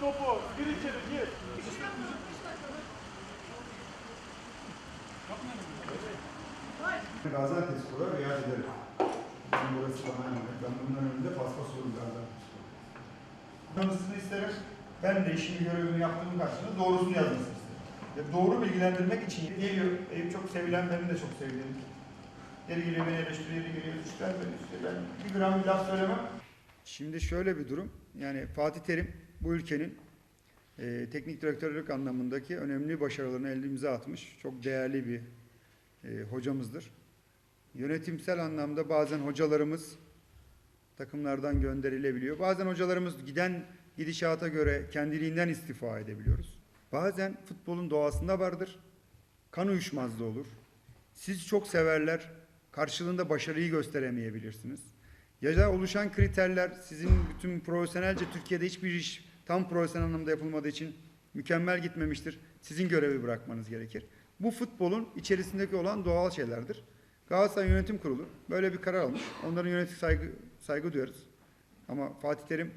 topu. Gir içeri gir. Gaziantep Spor'a riayet ederim. Ben burası bana emanet. Ben bunların önünde paspas olurum Gaziantep Spor'a. Tanısını isterim. Ben de işimi görevimi yaptığım karşılığında doğrusunu yazmasını isterim. Doğru bilgilendirmek için geliyor. Eyüp çok sevilen, benim de çok sevdiğim. Geri geliyor beni eleştiriyor, geri geliyor düşler beni işte ben bir gram bir laf söylemem. Şimdi şöyle bir durum. Yani Fatih Terim bu ülkenin e, teknik direktörlük anlamındaki önemli başarılarını elimize atmış. Çok değerli bir e, hocamızdır. Yönetimsel anlamda bazen hocalarımız takımlardan gönderilebiliyor. Bazen hocalarımız giden gidişata göre kendiliğinden istifa edebiliyoruz. Bazen futbolun doğasında vardır. Kan uyuşmazlığı olur. Siz çok severler, karşılığında başarıyı gösteremeyebilirsiniz. Ya da oluşan kriterler sizin bütün profesyonelce Türkiye'de hiçbir iş tam profesyonel anlamda yapılmadığı için mükemmel gitmemiştir. Sizin görevi bırakmanız gerekir. Bu futbolun içerisindeki olan doğal şeylerdir. Galatasaray Yönetim Kurulu böyle bir karar almış. Onların yönetim saygı, saygı duyarız. Ama Fatih Terim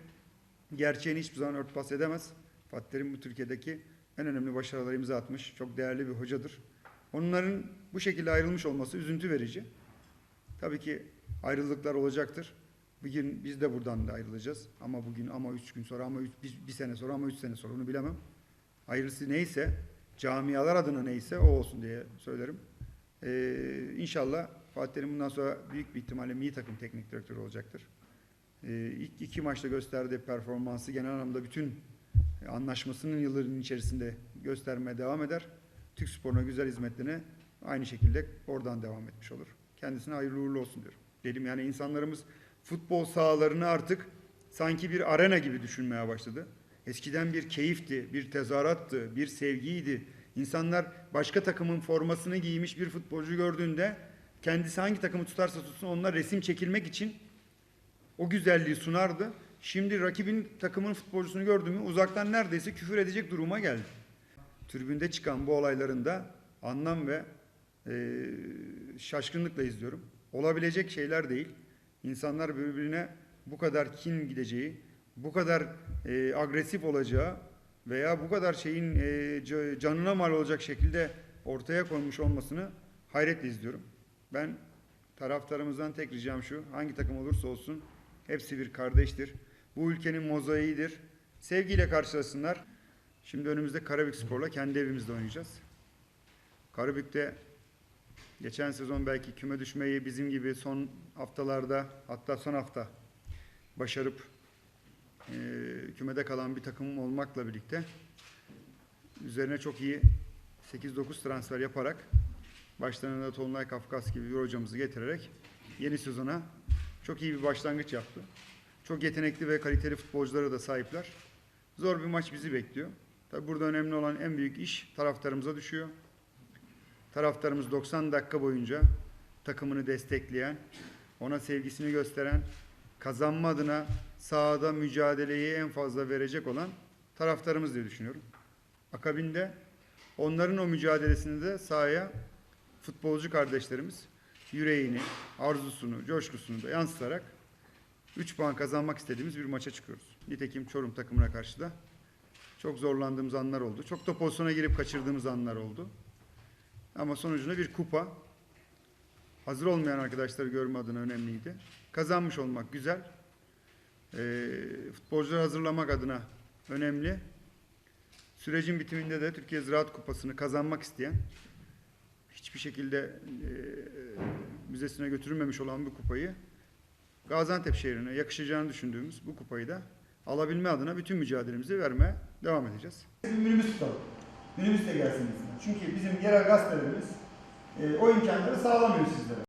gerçeğini hiçbir zaman örtbas edemez. Fatih Terim bu Türkiye'deki en önemli başarıları imza atmış. Çok değerli bir hocadır. Onların bu şekilde ayrılmış olması üzüntü verici. Tabii ki ayrılıklar olacaktır. Bugün biz de buradan da ayrılacağız. Ama bugün ama üç gün sonra ama üç, bir, bir sene sonra ama üç sene sonra onu bilemem. Ayrısı neyse camialar adına neyse o olsun diye söylerim. Ee, inşallah Fatih Terim bundan sonra büyük bir ihtimalle milli takım teknik direktörü olacaktır. Ee, ilk iki maçta gösterdiği performansı genel anlamda bütün anlaşmasının yılların içerisinde göstermeye devam eder. Türk sporuna güzel hizmetlerine aynı şekilde oradan devam etmiş olur. Kendisine hayırlı uğurlu olsun diyorum. Dedim yani insanlarımız futbol sahalarını artık sanki bir arena gibi düşünmeye başladı. Eskiden bir keyifti, bir tezahürattı, bir sevgiydi. İnsanlar başka takımın formasını giymiş bir futbolcu gördüğünde kendisi hangi takımı tutarsa tutsun onunla resim çekilmek için o güzelliği sunardı. Şimdi rakibin takımın futbolcusunu gördüğümü uzaktan neredeyse küfür edecek duruma geldi. Tribünde çıkan bu olayların da anlam ve e, şaşkınlıkla izliyorum. Olabilecek şeyler değil. İnsanlar birbirine bu kadar kin gideceği, bu kadar e, agresif olacağı veya bu kadar şeyin e, ca- canına mal olacak şekilde ortaya konmuş olmasını hayretle izliyorum. Ben taraftarımızdan tek ricam şu, hangi takım olursa olsun hepsi bir kardeştir. Bu ülkenin mozaiğidir. Sevgiyle karşılasınlar. Şimdi önümüzde Karabük Spor'la kendi evimizde oynayacağız. Karabük'te geçen sezon belki küme düşmeyi bizim gibi son haftalarda hatta son hafta başarıp eee, kümede kalan bir takım olmakla birlikte üzerine çok iyi 8-9 transfer yaparak başlarında Tolunay Kafkas gibi bir hocamızı getirerek yeni sezona çok iyi bir başlangıç yaptı. Çok yetenekli ve kaliteli futbolculara da sahipler. Zor bir maç bizi bekliyor. Tabi burada önemli olan en büyük iş taraftarımıza düşüyor. Taraftarımız 90 dakika boyunca takımını destekleyen, ona sevgisini gösteren, kazanma adına sahada mücadeleyi en fazla verecek olan taraftarımız diye düşünüyorum. Akabinde onların o mücadelesini de sahaya futbolcu kardeşlerimiz yüreğini, arzusunu, coşkusunu da yansıtarak 3 puan kazanmak istediğimiz bir maça çıkıyoruz. Nitekim Çorum takımına karşı da çok zorlandığımız anlar oldu. Çok da pozisyona girip kaçırdığımız anlar oldu. Ama sonucunda bir kupa. Hazır olmayan arkadaşları görme adına önemliydi. Kazanmış olmak güzel. Ee, futbolcuları hazırlamak adına önemli. Sürecin bitiminde de Türkiye Ziraat Kupası'nı kazanmak isteyen, hiçbir şekilde e, müzesine götürülmemiş olan bu kupayı Gaziantep şehrine yakışacağını düşündüğümüz bu kupayı da alabilme adına bütün mücadelemizi vermeye devam edeceğiz. Minibüs tutalım. Minibüs de gelsin bizimle. Çünkü bizim yerel gazetelerimiz e, o imkanları sağlamıyor sizlere.